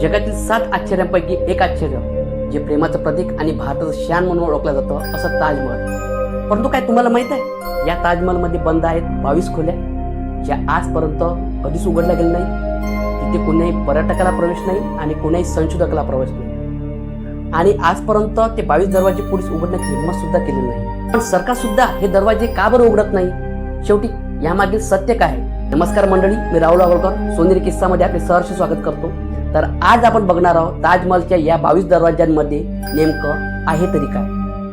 जगातील सात आश्चर्यांपैकी एक आश्चर्य जे प्रेमाचं प्रतीक आणि भारताचं शान म्हणून ओळखलं जातं असं ताजमहल. परंतु काय तुम्हाला माहीत आहे? या ताजमहलमध्ये बंद आहेत बावीस खोल्या ज्या आजपर्यंत कधीच उघडल्या गेल्या नाही तिथे कोण्याही पर्यटकाला प्रवेश नाही आणि कोण्याही संशोधकाला प्रवेश नाही. आणि आजपर्यंत ते बावीस दरवाजे पोलीस उघडण्याची हिंमत सुद्धा केली नाही. पण सरकार सुद्धा हे दरवाजे का बरं उघडत नाही? शेवटी यामागील सत्य काय आहे? नमस्कार मंडळी मी राहुल आवळकर सोनेरी किस्सामध्ये आपले सहर्ष स्वागत करतो. तर आज आपण बघणार आहोत ताजमहलच्या या बावीस दरवाज्यांमध्ये नेमकं आहे तरी काय?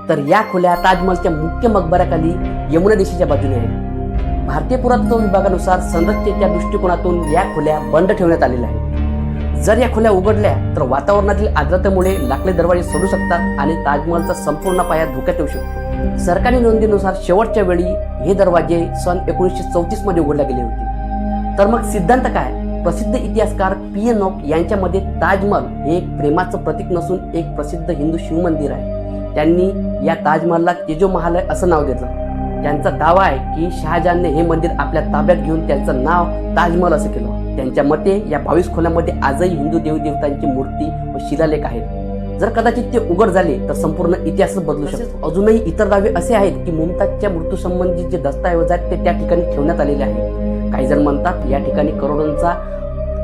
तर या खोल्या ताजमहलच्या मुख्य मकबऱ्याखाली यमुना दिशेच्या बाजूने आहेत भारतीय पुरातत्व विभागानुसार संरक्षेच्या दृष्टिकोनातून या खोल्या बंद ठेवण्यात आलेल्या आहेत. जर या खोल्या उघडल्या तर वातावरणातील आर्द्रतेमुळे लाकडी दरवाजे सोडू शकतात आणि ताजमहलचा संपूर्ण पाया धोक्यात येऊ शकतो. सरकारी नोंदीनुसार शेवटच्या वेळी हे दरवाजे सन एकोणीसशे चौतीसमध्ये उघडले गेले होते. तर मग सिद्धांत काय? प्रसिद्ध इतिहासकार पी एन ओक यांच्या मते ताजमहल हे एक प्रेमाचं प्रतीक नसून एक प्रसिद्ध हिंदू शिवमंदिर आहे. त्यांनी या ताजमहलला तेजो महालय असं नाव दिलं त्यांचा दावा आहे की शहाजहानने हे मंदिर आपल्या ताब्यात घेऊन त्यांचं नाव ताजमहल असं केलं. त्यांच्या मते या बावीस खोल्यामध्ये आजही हिंदू देवदेवतांची मूर्ती व शिलालेख आहेत. जर कदाचित ते उघड झाले तर संपूर्ण इतिहासच बदलू शकतो. अजूनही इतर दावे असे आहेत की मुमताजच्या मृत्यूसंबंधी जे दस्तऐवज आहेत ते त्या ठिकाणी ठेवण्यात आलेले आहेत. काही जण म्हणतात या ठिकाणी करोडोंचा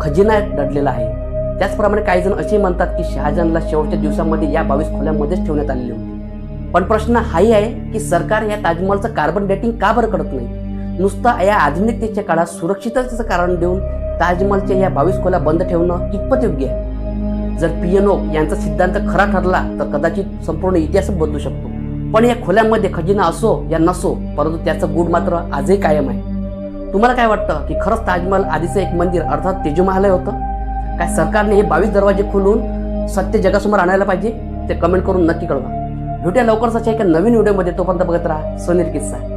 खजिना दडलेला आहे. त्याचप्रमाणे काही जण असे म्हणतात की शहाजहानला शेवटच्या दिवसामध्ये या बावीस खोल्यामध्येच ठेवण्यात आलेली होती. पण प्रश्न हाही आहे की सरकार या ताजमहलचं कार्बन डेटिंग का बरं करत नाही? नुसतं या आधुनिकतेच्या काळात सुरक्षिततेचं कारण देऊन ताजमहलच्या या बावीस खोल्या बंद ठेवणं कितपत योग्य आहे? जर पियनो यांचा सिद्धांत खरा ठरला तर कदाचित संपूर्ण इतिहासच बदलू शकतो. पण या खोल्यामध्ये खजिना असो या नसो परंतु त्याचं गुड मात्र आजही कायम आहे. तुम्हाला काय वाटतं की खरंच ताजमहल आधीचं एक मंदिर अर्थात तेजमहालय होतं? काय सरकारने हे बावीस दरवाजे खोलून सत्य जगासमोर आणायला पाहिजे? ते कमेंट करून नक्की कळवा. भेटूया लवकरच एका नवीन व्हिडिओमध्ये तोपर्यंत बघत राहा. सोनेर किस्सा.